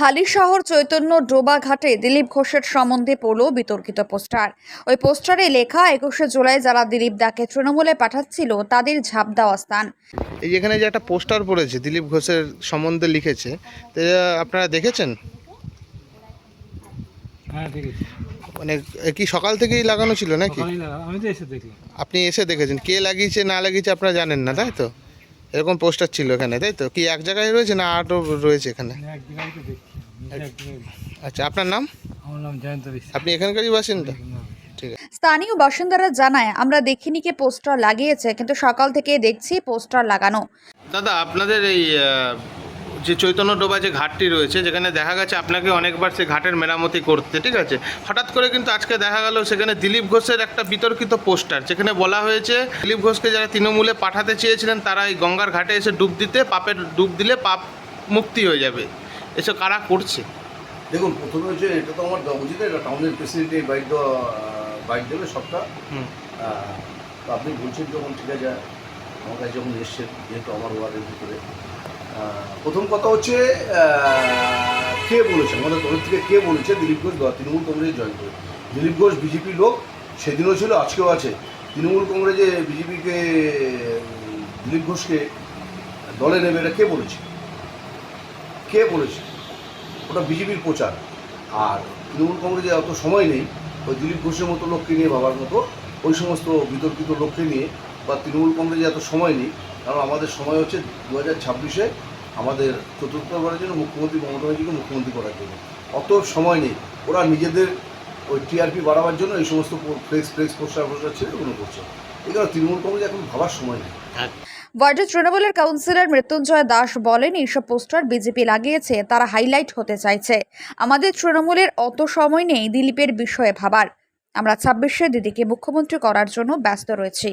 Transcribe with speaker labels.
Speaker 1: হালিশহর চৈতন্য ডোবা ঘাটে দিলীপ ঘোষের সম্বন্ধে পড়ল বিতর্কিত পোস্টার। ওই পোস্টারে লেখা একুশে জুলাই যারা দিলীপ দাকে তৃণমূলে পাঠাচ্ছিল তাদের ঝাঁপ দেওয়া স্থান।
Speaker 2: এই যেখানে যে একটা পোস্টার পড়েছে দিলীপ ঘোষের সম্বন্ধে লিখেছে তো আপনারা দেখেছেন?
Speaker 3: হ্যাঁ
Speaker 2: মানে কি সকাল থেকেই লাগানো ছিল নাকি?
Speaker 3: আমি তো এসে দেখলাম।
Speaker 2: আপনি এসে দেখেছেন। কে লাগিয়েছে না লাগিয়েছে আপনারা জানেন না তাই তো? এরকম পোস্টার ছিল এখানে তাই তো? কি এক জায়গায় রয়েছে না আরও রয়েছে এখানে? আচ্ছা আপনার নাম?
Speaker 3: আমার নাম জয়ন্ত বিশ্বাস।
Speaker 2: আপনি এখানকারই বাসিন্দা? তো
Speaker 1: স্থানীয় বাসিন্দারা জানায় আমরা দেখিনি কে পোস্টার লাগিয়েছে কিন্তু সকাল থেকে দেখছি পোস্টার লাগানো।
Speaker 2: দাদা আপনাদের এই যে চৈতন্য ডোবা যে ঘাটটি রয়েছে যেখানে দেখা গেছে আপনাকে অনেকবার সে ঘাটের মেরামতি করতে ঠিক আছে? হঠাৎ করে কিন্তু আজকে দেখা গেল সেখানে দিলীপ ঘোষের একটা বিতর্কিত পোস্টার যেখানে বলা হয়েছে দিলীপ ঘোষকে যারা তৃণমূলে পাঠাতে চেয়েছিলেন তারা এই গঙ্গার ঘাটে এসে ডুব দিতে পাপের ডুব দিলে পাপ মুক্তি হয়ে যাবে। এসব কারা করছে?
Speaker 4: দেখুন প্রথমে হচ্ছে এটা তো আমার দেওয়া উচিত এটা টাউনের প্রেসিডেন্ট এই বাইক দেওয়া বাইক দেবে সবটা। আপনি বলছেন যখন ঠিক আছে আমার কাছে যখন এসছেন যেহেতু আমার ওয়ার্ডের ভিতরে প্রথম কথা হচ্ছে কে বলেছে? আমাদের তরফ থেকে কে বলেছে? দিলীপ ঘোষ তৃণমূল কংগ্রেস জয়েন করে। দিলীপ ঘোষ বিজেপি লোক, সেদিনও ছিল, আজকেও আছে। তৃণমূল কংগ্রেসে বিজেপিকে, দিলীপ ঘোষকে দলে নেবে, এটা কে বলেছে? কে বলেছে? ওটা বিজেপির প্রচার। আর তৃণমূল কংগ্রেসে অত সময় নেই, ওই দিলীপ ঘোষের মতো লোককে নিয়ে ভাবার মতো। ওই সমস্ত বিতর্কিত লোককে নিয়ে বা তৃণমূল কংগ্রেসে এত সময় নেই কারণ আমাদের সময় হচ্ছে দু হাজার ছাব্বিশে আমাদের চতুর্থবারের জন্য মুখ্যমন্ত্রী মমতা ব্যানার্জিকে মুখ্যমন্ত্রী করার জন্য। অত সময় নেই। ওরা নিজেদের ওই টিআরপি বাড়াবার জন্য এই সমস্ত ফ্লেক্স ফ্লেক্স পোস্টার পোস্টার ছেড়ে ওগুলো করছে। এই কারণে তৃণমূল কংগ্রেস এখন ভাবার সময় নেই।
Speaker 1: ওয়ার্ডের তৃণমূলের কাউন্সিলর মৃত্যুঞ্জয় দাস বলেন, এইসব পোস্টার বিজেপি লাগিয়েছে, তারা হাইলাইট হতে চাইছে। আমাদের তৃণমূলের অত সময় নেই দিলীপের বিষয়ে ভাবার। আমরা ছাব্বিশে দিদিকে মুখ্যমন্ত্রী করার জন্য ব্যস্ত রয়েছি।